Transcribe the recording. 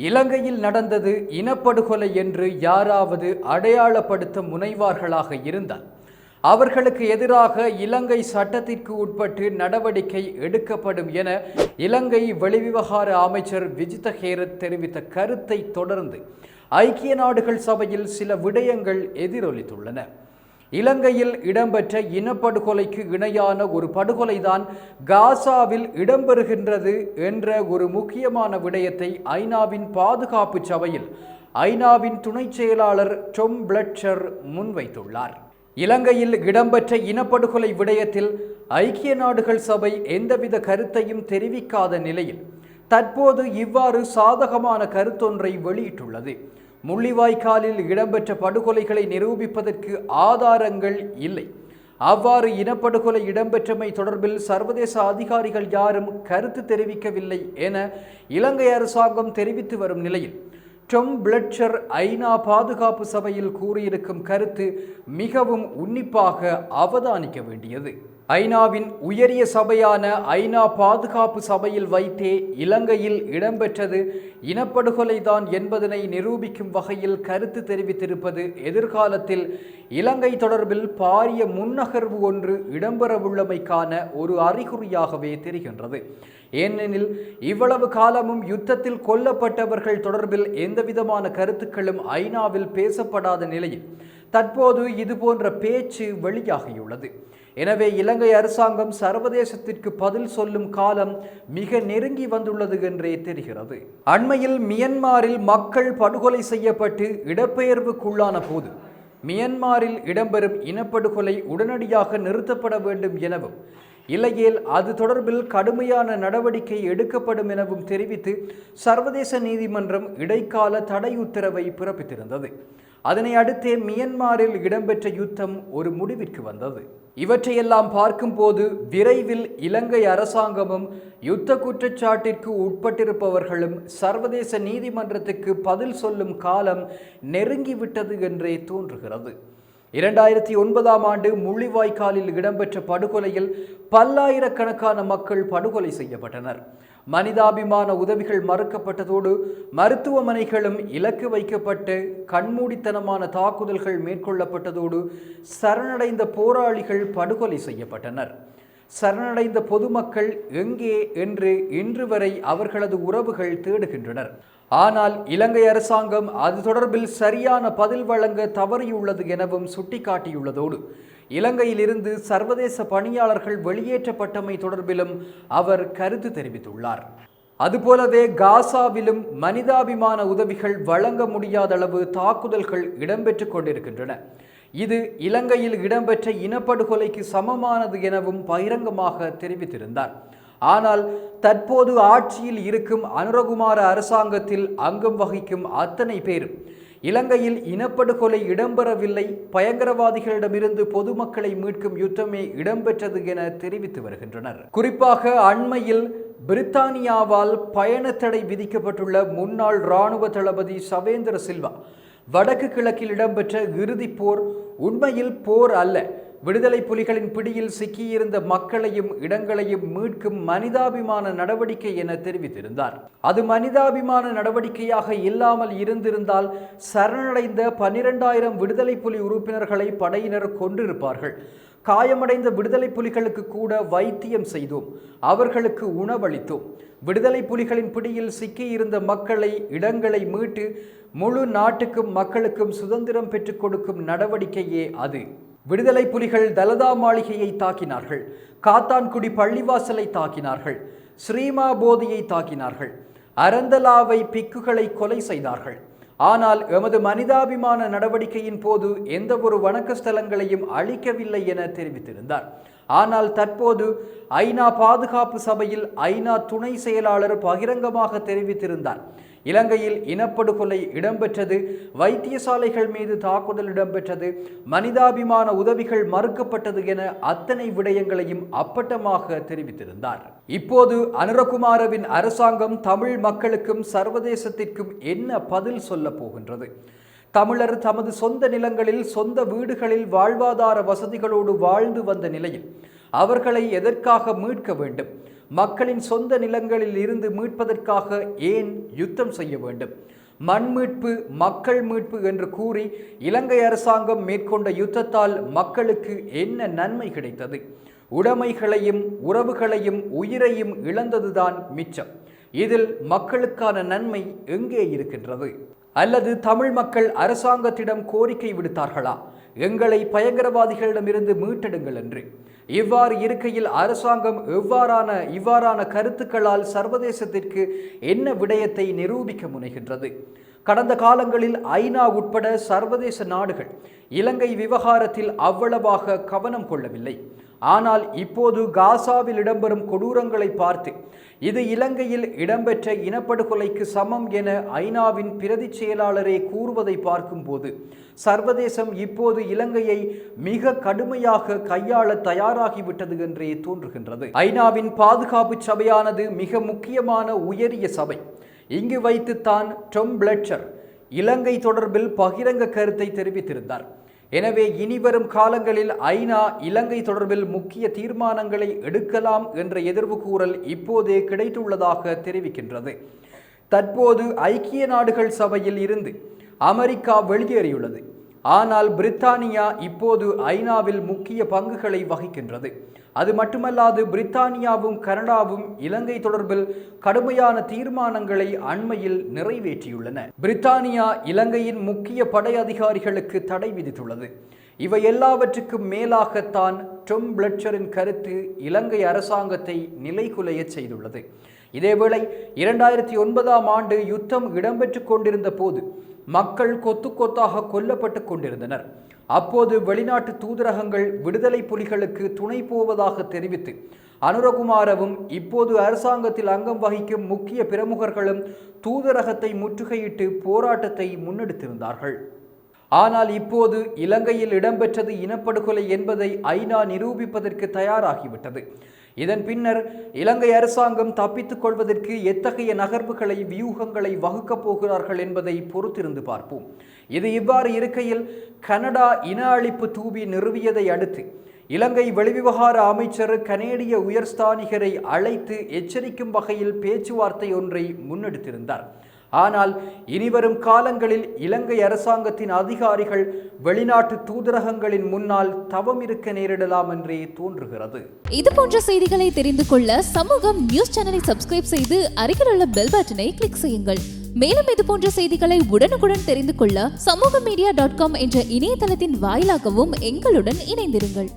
இலங்கையில் நடந்தது இனப்படுகொலை என்று யாராவது அடையாளப்படுத்த முனைவார்களாக இருந்தால் அவர்களுக்கு எதிராக இலங்கை சட்டத்திற்கு உட்பட்டு நடவடிக்கை எடுக்கப்படும் என இலங்கை வெளிவிவகார அமைச்சர் விஜித ஹேரத் தெரிவித்த கருத்தை தொடர்ந்து ஐக்கிய நாடுகள் சபையில் சில விடயங்கள் எதிரொலித்துள்ளன. இலங்கையில் இடம்பெற்ற இனப்படுகொலைக்கு இணையான ஒரு படுகொலைதான் காசாவில் இடம்பெறுகின்றது என்ற ஒரு முக்கியமான விடயத்தை ஐநாவின் பாதுகாப்பு சபையில் ஐநாவின் துணைச் செயலாளர் டொம் பிளட்சர் முன்வைத்துள்ளார். இலங்கையில் இடம்பெற்ற இனப்படுகொலை விடயத்தில் ஐக்கிய நாடுகள் சபை எந்தவித கருத்தையும் தெரிவிக்காத நிலையில் தற்போது இவ்வாறு சாதகமான கருத்தொன்றை வெளியிட்டுள்ளது. முள்ளிவாய்க்காலில் இடம்பெற்ற படுகொலைகளை நிரூபிப்பதற்கு ஆதாரங்கள் இல்லை. அவ்வாறு இனப்படுகொலை இடம்பெற்றமை தொடர்பில் சர்வதேச அதிகாரிகள் யாரும் கருத்து தெரிவிக்கவில்லை என இலங்கை அரசாங்கம் தெரிவித்து வரும் நிலையில் டொம் பிளட்சர் ஐநா பாதுகாப்பு சபையில் கூறியிருக்கும் கருத்து மிகவும் உன்னிப்பாக அவதானிக்க வேண்டியது. ஐநாவின் உயரிய சபையான ஐநா பாதுகாப்பு சபையில் வைத்தே இலங்கையில் இடம்பெற்றது. இனப்படுகொலைதான் என்பதனை நிரூபிக்கும் வகையில் கருத்து தெரிவித்திருப்பது எதிர்காலத்தில் இலங்கை தொடர்பில் பாரிய முன்னகர்வு ஒன்று இடம்பெறவுள்ளமைக்கான ஒரு அறிகுறியாகவே தெரிகின்றது. ஏனெனில் இவ்வளவு காலமும் யுத்தத்தில் கொல்லப்பட்டவர்கள் தொடர்பில் எந்தவிதமான கருத்துக்களும் ஐநாவில் பேசப்படாத நிலையில் தற்போது இதுபோன்ற பேச்சு வெளியாகியுள்ளது. எனவே இலங்கை அரசாங்கம் சர்வதேசத்திற்கு பதில் சொல்லும் காலம் மிக நெருங்கி வந்துள்ளது என்றே தெரிகிறது. அண்மையில் மியன்மாரில் மக்கள் படுகொலை செய்யப்பட்டு இடப்பெயர்வுக்குள்ளான போது மியன்மாரில் இடம்பெறும் இனப்படுகொலை உடனடியாக நிறுத்தப்பட வேண்டும் எனவும் இல்லையேல் அது தொடர்பில் கடுமையான நடவடிக்கை எடுக்கப்படும் எனவும் தெரிவித்து சர்வதேச நீதிமன்றம் இடைக்கால தடை உத்தரவை பிறப்பித்திருந்தது. அதனை அடுத்தே மியன்மாரில் இடம்பெற்ற யுத்தம் ஒரு முடிவிற்கு வந்தது. இவற்றையெல்லாம் பார்க்கும்போது விரைவில் இலங்கை அரசாங்கமும் யுத்த குற்றச்சாட்டிற்கு உட்பட்டிருப்பவர்களும் சர்வதேச நீதிமன்றத்துக்கு பதில் சொல்லும் காலம் நெருங்கிவிட்டது என்றே தோன்றுகிறது. இரண்டாயிரத்தி ஒன்பதாம் ஆண்டு முள்ளிவாய்க்காலில் இடம்பெற்ற படுகொலையில் பல்லாயிரக்கணக்கான மக்கள் படுகொலை செய்யப்பட்டனர். மனிதாபிமான உதவிகள் மறுக்கப்பட்டதோடு மருத்துவமனைகளும் இலக்கு வைக்கப்பட்டு கண்மூடித்தனமான தாக்குதல்கள் மேற்கொள்ளப்பட்டதோடு சரணடைந்த போராளிகள் படுகொலை செய்யப்பட்டனர். சரணடைந்த பொதுமக்கள் எங்கே என்று இன்று வரை அவர்களது உறவுகள் தேடுகின்றனர். ஆனால் இலங்கை அரசாங்கம் அது தொடர்பில் சரியான பதில் வழங்க தவறியுள்ளது எனவும் சுட்டிக்காட்டியுள்ளதோடு இலங்கையிலிருந்து சர்வதேச பணியாளர்கள் வெளியேற்றப்பட்டமை தொடர்பிலும் அவர் கருத்து தெரிவித்துள்ளார். அதுபோலவே காசாவிலும் மனிதாபிமான உதவிகள் வழங்க முடியாத அளவு தாக்குதல்கள் இடம்பெற்று கொண்டிருக்கின்றன. இது இலங்கையில் இடம்பெற்ற இனப்படுகொலைக்கு சமமானது எனவும் பகிரங்கமாக தெரிவித்திருந்தார். ஆனால் தற்போது ஆட்சியில் இருக்கும் அனுரகுமார அரசாங்கத்தில் அங்கம் வகிக்கும் அத்தனை பேரும் இலங்கையில் இனப்படுகொலை இடம்பெறவில்லை. பயங்கரவாதிகளிடமிருந்து பொதுமக்களை மீட்கும் யுத்தமே இடம்பெற்றது என தெரிவித்து வருகின்றனர். குறிப்பாக அண்மையில் பிரித்தானியாவால் பயண தடை விதிக்கப்பட்டுள்ள முன்னாள் இராணுவ தளபதி சவேந்திர சில்வா வடக்கு கிழக்கில் இடம்பெற்ற இறுதிப் போர் உண்மையில் போர் அல்ல. விடுதலை புலிகளின் பிடியில் சிக்கியிருந்த மக்களையும் இடங்களையும் மீட்கும் மனிதாபிமான நடவடிக்கை என தெரிவித்திருந்தார். அது மனிதாபிமான நடவடிக்கையாக இல்லாமல் இருந்திருந்தால் சரணடைந்த பனிரெண்டாயிரம் விடுதலை புலி உறுப்பினர்களை படையினர் கொண்டிருப்பார்கள் காயமடைந்த விடுதலை புலிகளுக்கு கூட வைத்தியம் செய்தோம். அவர்களுக்கு உணவளித்தோம். விடுதலை புலிகளின் பிடியில் சிக்கியிருந்த மக்களை இடங்களை மீட்டு முழு நாட்டுக்கும் மக்களுக்கும் சுதந்திரம் பெற்றுக் கொடுக்கும் நடவடிக்கையே அது. விடுதலை புலிகள் தலதா மாளிகையை தாக்கினார்கள். காத்தான்குடி பள்ளிவாசலை தாக்கினார்கள். ஸ்ரீமா போதியை தாக்கினார்கள். அரந்தலாவை பிக்குகளை கொலை செய்தார்கள். ஆனால் எமது மனிதாபிமான நடவடிக்கையின் போது எந்த ஒரு வணக்க ஸ்தலங்களையும் அழிக்கவில்லை என தெரிவித்திருந்தார். ஆனால் தற்போது ஐநா பாதுகாப்பு சபையில் ஐநா துணை செயலாளர் பகிரங்கமாக தெரிவித்திருந்தார். இலங்கையில் இனப்படுகொலை இடம்பெற்றது வைத்தியசாலைகள் மீது தாக்குதல் இடம்பெற்றது மனிதாபிமான உதவிகள் மறுக்கப்பட்டது என அத்தனை விடயங்களையும் அப்பட்டமாக தெரிவித்திருந்தார். இப்போது அனுரகுமாரவின் அரசாங்கம் தமிழ் மக்களுக்கும் சர்வதேசத்திற்கும் என்ன பதில் சொல்ல போகின்றது? தமிழர் தமது சொந்த நிலங்களில் சொந்த வீடுகளில் வாழ்வாதார வசதிகளோடு வாழ்ந்து வந்த நிலையில் அவர்களை எதற்காக மீட்க வேண்டும்? மக்களின் சொந்த நிலங்களில் இருந்து மீட்பதற்காக ஏன் யுத்தம் செய்ய வேண்டும்? மண் மீட்பு மக்கள் மீட்பு என்று கூறி இலங்கை அரசாங்கம் மேற்கொண்ட யுத்தத்தால் மக்களுக்கு என்ன நன்மை கிடைத்தது? உடைமைகளையும் உறவுகளையும் உயிரையும் இழந்ததுதான் மிச்சம். இதில் மக்களுக்கான நன்மை எங்கே இருக்கின்றது? அல்லது தமிழ் மக்கள் அரசாங்கத்திடம் கோரிக்கை விடுத்தார்களா? எங்களை பயங்கரவாதிகளிடமிருந்து மீட்டெடுங்கள் என்று. இவ்வாறு இருக்கையில் அரசாங்கம் எவ்வாறான இவ்வாறான கருத்துக்களால் சர்வதேசத்திற்கு என்ன விடயத்தை நிரூபிக்க முனைகின்றது? கடந்த காலங்களில் ஐநா உட்பட சர்வதேச நாடுகள் இலங்கை விவகாரத்தில் அவ்வளவாக கவனம் கொள்ளவில்லை. ஆனால் இப்போது காசாவில் இடம்பெறும் கொடூரங்களை பார்த்து இது இலங்கையில் இடம்பெற்ற இனப்படுகொலைக்கு சமம் என ஐநாவின் பிரதி செயலாளரே கூறுவதை பார்க்கும்போது சர்வதேசம் இப்போது இலங்கையை மிக கடுமையாக கையாள தயாராகிவிட்டது என்றே தோன்றுகின்றது. ஐநாவின் பாதுகாப்பு சபையானது மிக முக்கியமான உயரிய சபை. இங்கு வைத்துத்தான் டொம் பிளட்சர் இலங்கை தொடர்பில் பகிரங்க கருத்தை தெரிவித்திருந்தார். எனவே இனிவரும் காலங்களில் ஐநா இலங்கை தொடர்பில் முக்கிய தீர்மானங்களை எடுக்கலாம் என்ற எதிர்வு கூறல் இப்போதே கிடைத்துள்ளதாக தெரிவிக்கின்றது. தற்போது ஐக்கிய நாடுகள் சபையில் இருந்து அமெரிக்கா வெளியேறியுள்ளது. ஆனால் பிரித்தானியா இப்போது ஐநாவில் முக்கிய பங்குகளை வகிக்கின்றது. அது மட்டுமல்லாது பிரித்தானியாவும் கனடாவும் இலங்கை தொடர்பில் கடுமையான தீர்மானங்களை அண்மையில் நிறைவேற்றியுள்ளன. பிரித்தானியா இலங்கையின் முக்கிய படை அதிகாரிகளுக்கு தடை விதித்துள்ளது. இவை எல்லாவற்றுக்கும் மேலாகத்தான் டொம் பிளட்சரின் கருத்து இலங்கை அரசாங்கத்தை நிலைகுலைய செய்துள்ளது. இதேவேளை இரண்டாயிரத்தி ஒன்பதாம் ஆண்டு யுத்தம் இடம்பெற்று கொண்டிருந்த போது மக்கள் கொத்து கொத்தாக கொல்லப்பட்டு கொண்டிருந்தனர். அப்போது வெளிநாட்டு தூதரகங்கள் விடுதலை புலிகளுக்கு துணை போவதாக தெரிவித்து அனுரகுமாரவும் இப்போது அரசாங்கத்தில் அங்கம் வகிக்கும் முக்கிய பிரமுகர்களும் தூதரகத்தை முற்றுகையிட்டு போராட்டத்தை முன்னெடுத்திருந்தார்கள். ஆனால் இப்போது இலங்கையில் இடம்பெற்றது இனப்படுகொலை என்பதை ஐநா நிரூபிப்பதற்கு தயாராகிவிட்டது. இதன் பின்னர் இலங்கை அரசாங்கம் தப்பித்துக் கொள்வதற்கு எத்தகைய நகர்வுகளை வியூகங்களை வகுக்கப் போகிறார்கள் என்பதை பொறுத்திருந்து பார்ப்போம். இது இவ்வாறு இருக்கையில் கனடா இன அழிப்பு தூவி நிறுவியதை அடுத்து இலங்கை வெளிவிவகார அமைச்சர் கனேடிய உயர்ஸ்தானிகரை அழைத்து எச்சரிக்கும் வகையில் பேச்சுவார்த்தை ஒன்றை முன்னெடுத்திருந்தார். ஆனால் இனிவரும் காலங்களில் இலங்கை அரசாங்கத்தின் அதிகாரிகள் வெளிநாட்டு தூதரகங்களின் முன்னால் தவம் இருக்க நேரிடலாம் என்றே தோன்றுகிறது. இது போன்ற செய்திகளை தெரிந்து கொள்ள சமூகம் நியூஸ் சேனலை சப்ஸ்கிரைப் செய்து அருகில் உள்ள பெல் பட்டனை கிளிக் செய்யுங்கள். மேலும் இது போன்ற செய்திகளை உடனுக்குடன் தெரிந்து கொள்ள சமூக மீடியா டாட் காம் என்ற இணையதளத்தின் வாயிலாகவும் எங்களுடன் இணைந்திருங்கள்.